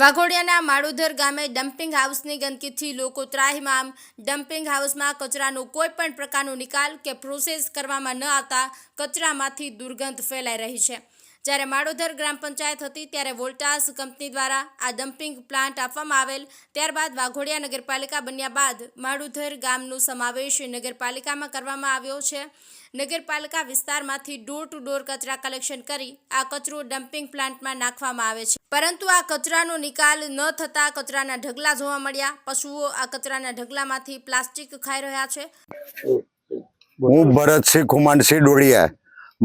વાઘોડિયાના માળુધર ગામે ડમ્પિંગ હાઉસની ગંદકીથી લોકો ત્રાહિમામ. ડમ્પિંગ હાઉસમાં કચરાનો કોઈ પણ પ્રકારનો નિકાલ કે પ્રોસેસ કરવામાં ન આવતા કચરામાંથી દુર્ગંધ ફેલાઈ રહી છે. જ્યારે માળોધર ગ્રામ પંચાયત હતી ત્યારે વોલ્ટાસ કંપની દ્વારા આ ડમ્પિંગ પ્લાન્ટ આપવામાં આવેલ. ત્યારબાદ વાઘોડિયા નગરપાલિકા બન્યા બાદ માળુધર ગામનો સમાવેશ નગરપાલિકામાં કરવામાં આવ્યો છે. નગરપાલિકા વિસ્તારમાંથી ડોર ટુ ડોર કચરા કલેક્શન કરી આ કચરો ડમ્પિંગ પ્લાન્ટમાં નાખવામાં આવે છે. પરંતુ આ કચરાનો નિકાલ ન થતા કચરાના ઢગલા જોવા મળ્યા. પશુઓ આ કચરાના ઢગલામાંથી પ્લાસ્ટિક ખાઈ રહ્યા છે. હું ભરતસિંહ કુમારસિંહ ડોળિયા.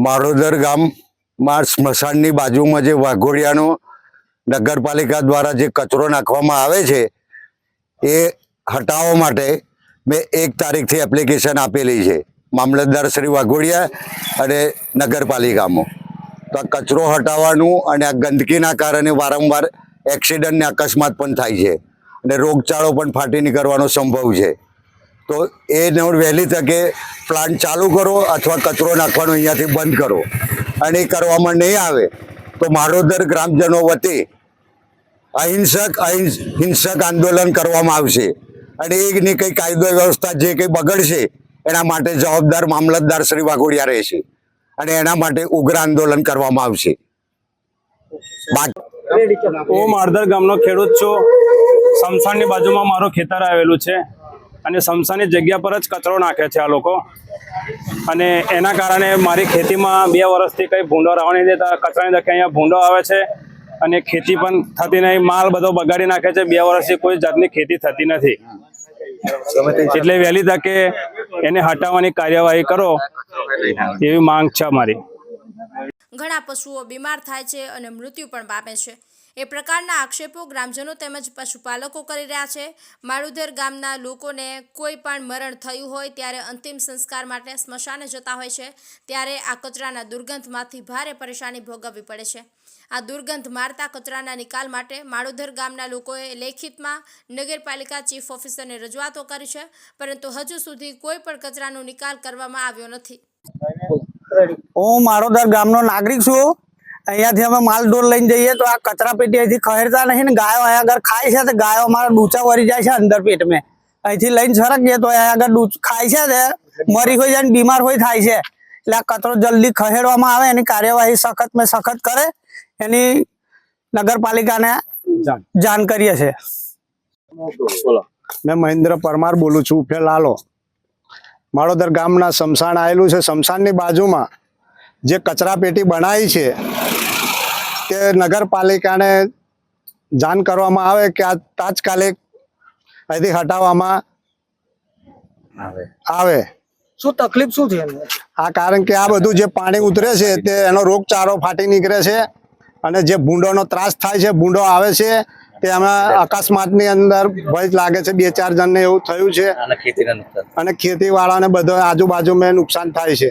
મારોદર ગામમાં સ્મશાનની બાજુમાં જે વાઘોડિયાનો નગરપાલિકા દ્વારા જે કચરો નાખવામાં આવે છે, એ હટાવવા માટે મેં એક તારીખથી એપ્લિકેશન આપેલી છે. મામલતદાર શ્રી વાઘોડિયા અને નગરપાલિકામાં. તો આ કચરો હટાવવાનું અને આ ગંદકીના કારણે વારંવાર એક્સિડન્ટ ને અકસ્માત પણ થાય છે. અને રોગચાળો પણ ફાટી નીકળવાનો સંભવ છે. તો એને વહેલી તકે પ્લાન્ટ ચાલુ કરો અથવા કચરો નાખવાનો અહીંયાથી બંધ કરો. અને એ કરવામાં નહીં આવે તો મારોદર ગ્રામજનો વતી અહિંસક અહિંસ, હિંસક આંદોલન કરવામાં આવશે. અને એની કંઈ કાયદો વ્યવસ્થા જે કંઈ બગડશે એના માટે જવાબદાર મામલતદાર શ્રી વાઘોડિયા રહેશે. અને એના માટે ઉગ્ર આંદોલન કરવામાં આવશે. હું મારધર ગામનો ખેડૂત છું. સમસાનની બાજુમાં મારું ખેતર આવેલું છે અને સમસાની જગ્યા પર જ કચરો નાખે છે આ લોકો. અને એના કારણે મારી ખેતીમાં બે વર્ષથી કંઈ ભૂંડો રહેવા નહીં દેતા. કચરાની દખે અહીંયા ભૂંડો આવે છે અને ખેતી પણ થતી નહીં. માલ બધો બગાડી નાખે છે. બે વર્ષથી કોઈ જાતની ખેતી થતી નથી. એટલે વહેલી તકે એને હટાવવાની કાર્યવાહી કરો. એવી માંગ છે અમારી. ઘણા પશુઓ બીમાર થાય છે અને મૃત્યુ પણ પામે છે. એ પ્રકારના આક્ષેપો ગ્રામજનો તેમજ પશુપાલકો કરી રહ્યા છે. માળુધર ગામના લોકોને કોઈ પણ મરણ થયું હોય ત્યારે અંતિમ સંસ્કાર માટે સ્મશાને જતા હોય છે. ત્યારે આ કચરાના દુર્ગંધમાંથી ભારે પરેશાની ભોગવવી પડે છે. આ દુર્ગંધ મારતા કચરાના નિકાલ માટે માળુધર ગામના લોકોએ લેખિતમાં નગરપાલિકા ચીફ ઓફિસરને રજૂઆતો કરી છે, પરંતુ હજુ સુધી કોઈ પણ કચરાનો નિકાલ કરવામાં આવ્યો નથી. હું માળોદર ગામનો નાગરિક છું. અહીંયાથી અમે માલ ઢોર લઈને જઈએ તો આ કચરા પેટી અહીંથી ખહેરતા નહીં ને ગાયો અહીંયા આગળ ખાય છે તો ગાયો અમારા ડૂચા વળી જાય છે અંદર પેટમાં. અહીંથી લઈને સરકીએ તો અહીંયા આગળ ડૂચ ખાય છે તે મરી હોય જાય ને બીમાર હોય થાય છે. એટલે આ કચરો જલ્દી ખહેડવામાં આવે એની કાર્યવાહી સખત મેં સખત કરે એની નગરપાલિકાને જાણ. કરીએ છીએ. મેં મહેન્દ્ર પરમાર બોલું છું ઉફે લાલો. માળોદર ગામના શમશાન આવેલું છે. શમશાનની બાજુમાં જે કચરા પેટી બનાવી છે તે નગરપાલિકાને જાણ કરવામાં આવે કે આ તાત્કાલિક અહીંથી હટાવવામાં આવે. શું તકલીફ શું છે આ કારણ કે આ બધું જે પાણી ઉતરે છે તે એનો રોગચાળો ફાટી નીકળે છે અને જે ભૂંડોનો ત્રાસ થાય છે ભૂંડો આવે છે તે અમે અકસ્માતની અંદર ભય લાગે છે બે ચાર જણને એવું થયું છે. અને ખેતીવાળાને બધો આજુબાજુમાં નુકસાન થાય છે.